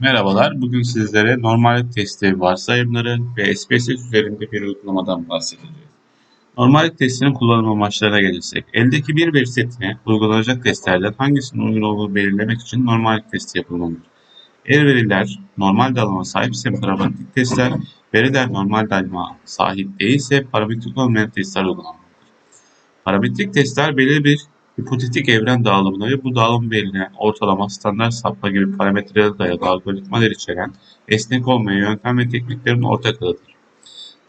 Merhabalar, bugün sizlere normallik testi varsayımları ve SPSS üzerinde bir uygulamadan bahsedeceğiz. Normallik testinin kullanım amaçlarına gelirsek, eldeki bir veri setine uygulanacak testlerden hangisinin uygun olduğunu belirlemek için normallik testi yapılmalıdır. Eğer veriler normal dağılıma sahipse parametrik testler, veriler normal dağılıma sahip değilse parametrik olmayan testler uygulanmalıdır. Parametrik testler belirli bir hipotetik evren dağılımına ve bu dağılım belirleyen ortalama, standart sapma gibi parametrelere dayalı algoritmalar içeren esnek olmayan yöntem ve tekniklerin ortak adıdır.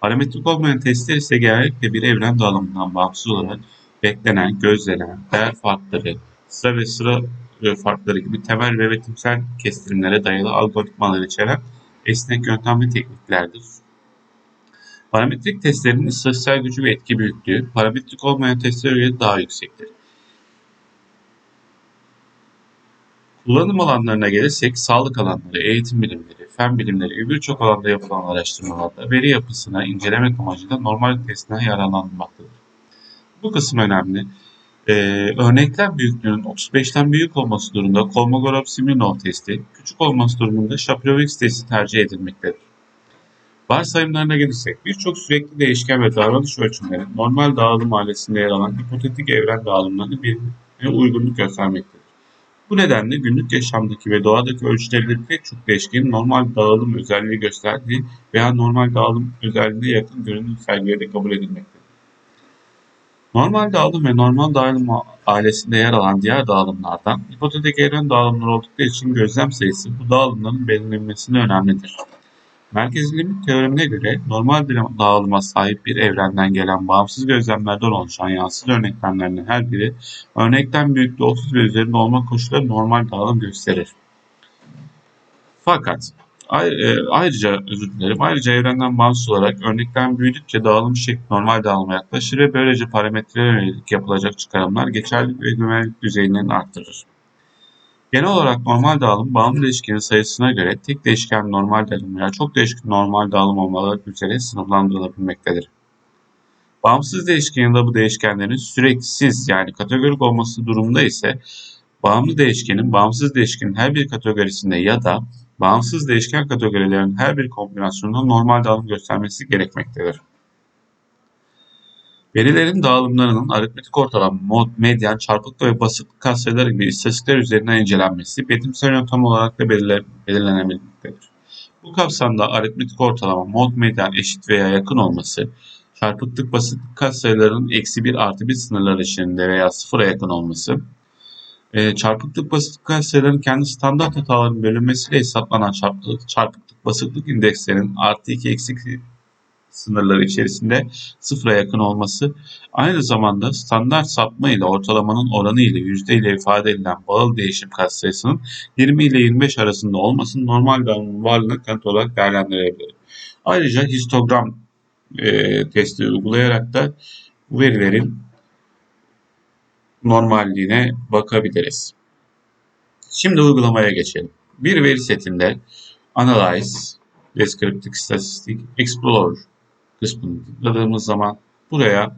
Parametrik olmayan testler ise genellikle bir evren dağılımından bağımsız olarak beklenen, gözlenen, değer farkları, sıra ve sıra farkları gibi temel ve betimsel kestirimlere dayalı algoritmalar içeren esnek yöntem ve tekniklerdir. Parametrik testlerin istatistiksel gücü ve etki büyüklüğü parametrik olmayan testlere göre daha yüksektir. Kullanım alanlarına gelirsek sağlık alanları, eğitim bilimleri, fen bilimleri gibi birçok alanda yapılan araştırmalarda veri yapısına incelemek amacıyla normal testinden yararlanmaktadır. Bu kısım önemli. Ee, örneklem büyüklüğünün 35'ten büyük olması durumunda Kolmogorov-Smirnov testi, küçük olması durumunda Shapirovix testi tercih edilmektedir. Varsayımlarına gelirsek birçok sürekli değişken ve davranış ölçümleri normal dağılım ailesinde yer alan hipotetik evren dağılımlarını birbirine uygunluk göstermektedir. Bu nedenle günlük yaşamdaki ve doğadaki ölçülebilir pek çok değişkenin normal dağılım özelliği gösterdiği veya normal dağılım özelliğine yakın görünüm sergileyerek kabul edilmektedir. Normal dağılım ve normal dağılım ailesinde yer alan diğer dağılımlardan hipotetik evren dağılımları oldukları için gözlem sayısı bu dağılımların belirlenmesinde önemlidir. Merkezi limit teoremine göre normal bir dağılıma sahip bir evrenden gelen bağımsız gözlemlerden oluşan yansız örneklemlerinin her biri örnekten büyüklüğü 30 ve üzerinde olmak koşulları normal dağılım gösterir. Fakat ayrıca özür dilerim ayrıca evrenden bağımsız olarak örnekten büyüdükçe dağılım şekli normal dağılıma yaklaşır ve böylece parametrelere yönelik yapılacak çıkarımlar geçerlilik ve güvenlik düzeyini arttırır. Genel olarak normal dağılım bağımlı değişkenin sayısına göre tek değişken normal dağılım veya çok değişken normal dağılım olmaları üzere sınıflandırılabilmektedir. Bağımsız değişkenin de bu değişkenlerin süreksiz yani kategorik olması durumunda ise bağımlı değişkenin bağımsız değişkenin her bir kategorisinde ya da bağımsız değişken kategorilerin her bir kombinasyonunda normal dağılım göstermesi gerekmektedir. Verilerin dağılımlarının aritmetik ortalama, mod, medyan, çarpıklık ve basitlik katsayıları gibi istatistikler üzerinden incelenmesi betimsel yöntem olarak da belirlenebilmektedir. Bu kapsamda aritmetik ortalama, mod, medyan eşit veya yakın olması, çarpıklık, basitlik katsayılarının eksi 1 artı 1 sınırları içinde veya sıfıra yakın olması, e, çarpıklık basitlik katsayılarının kendi standart hataların bölünmesiyle hesaplanan çarpıklık, çarpıklık basitlik indekslerinin artı 2 eksi sınırları içerisinde sıfıra yakın olması, aynı zamanda standart sapma ile ortalamanın oranı ile yüzde ile ifade edilen bağıl değişim katsayısının 20 ile 25 arasında olmasının normal dağılımın varlığına kanıt olarak değerlendirilebilir. Ayrıca histogram e, testi uygulayarak da bu verilerin normalliğine bakabiliriz. Şimdi uygulamaya geçelim. Bir veri setinde Analyze, Descriptive Statistik, Explore kısmını tıkladığımız zaman buraya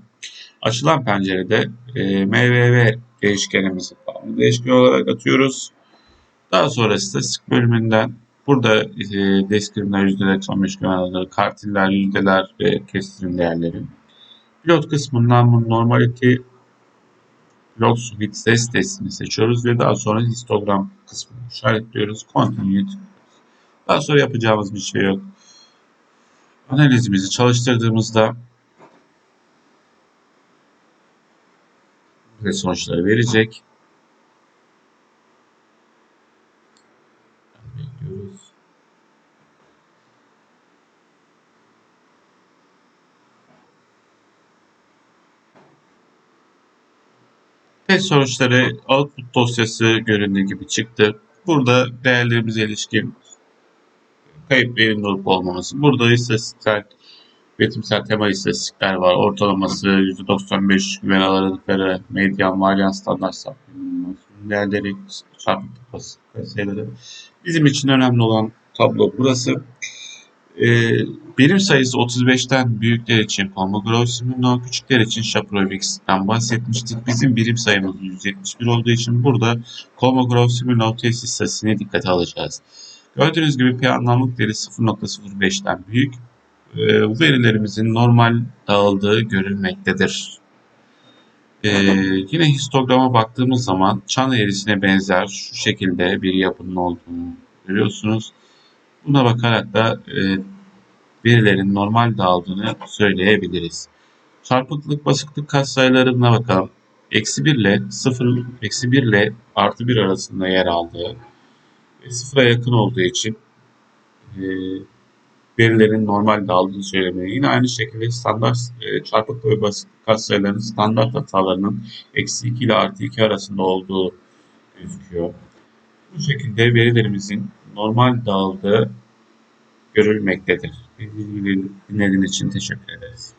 açılan pencerede e, MVV değişkenimizi değişken olarak atıyoruz. Daha sonra istatistik bölümünden burada e, deskrimler, yüzdeler, sonmuş güvenlikleri, kartiller, yüzdeler ve kestirim değerleri. Pilot kısmından bu normality pilot suite ses testini seçiyoruz ve daha sonra histogram kısmını işaretliyoruz. Continue Daha sonra yapacağımız bir şey yok analizimizi çalıştırdığımızda bize sonuçları verecek. Test sonuçları output dosyası göründüğü gibi çıktı. Burada değerlerimize ilişkin kayıp verimli olup olmaması. Burada istatistiksel, üretimsel tema istatistikler var. Ortalaması %95 güven aralıkları, medyan, varyan, standart sapma değerleri, çarpıklık sayıları. Bizim için önemli olan tablo burası. Ee, birim sayısı 35'ten büyükler için Pomogrossimino, küçükler için Shapirovics'ten bahsetmiştik. Bizim birim sayımız 171 olduğu için burada Kolmogorov-Smirnov test istatistiğine dikkate alacağız. Gördüğünüz gibi P anlamlık değeri 0.05'ten büyük. Ee, bu verilerimizin normal dağıldığı görülmektedir. Ee, yine histograma baktığımız zaman çan eğrisine benzer şu şekilde bir yapının olduğunu görüyorsunuz. Buna bakarak da e, verilerin normal dağıldığını söyleyebiliriz. Çarpıklık basıklık katsayılarına bakalım. Eksi 1 ile 0, eksi 1 ile artı 1 arasında yer aldığı ve sıfıra yakın olduğu için e, verilerin normal dağıldığını söylemeye. Yine aynı şekilde standart e, çarpıklık ve basıklık katsayılarının standart hatalarının eksi 2 ile artı 2 arasında olduğu gözüküyor. Bu şekilde verilerimizin normal dağıldığı görülmektedir. Dinlediğiniz için teşekkür ederiz.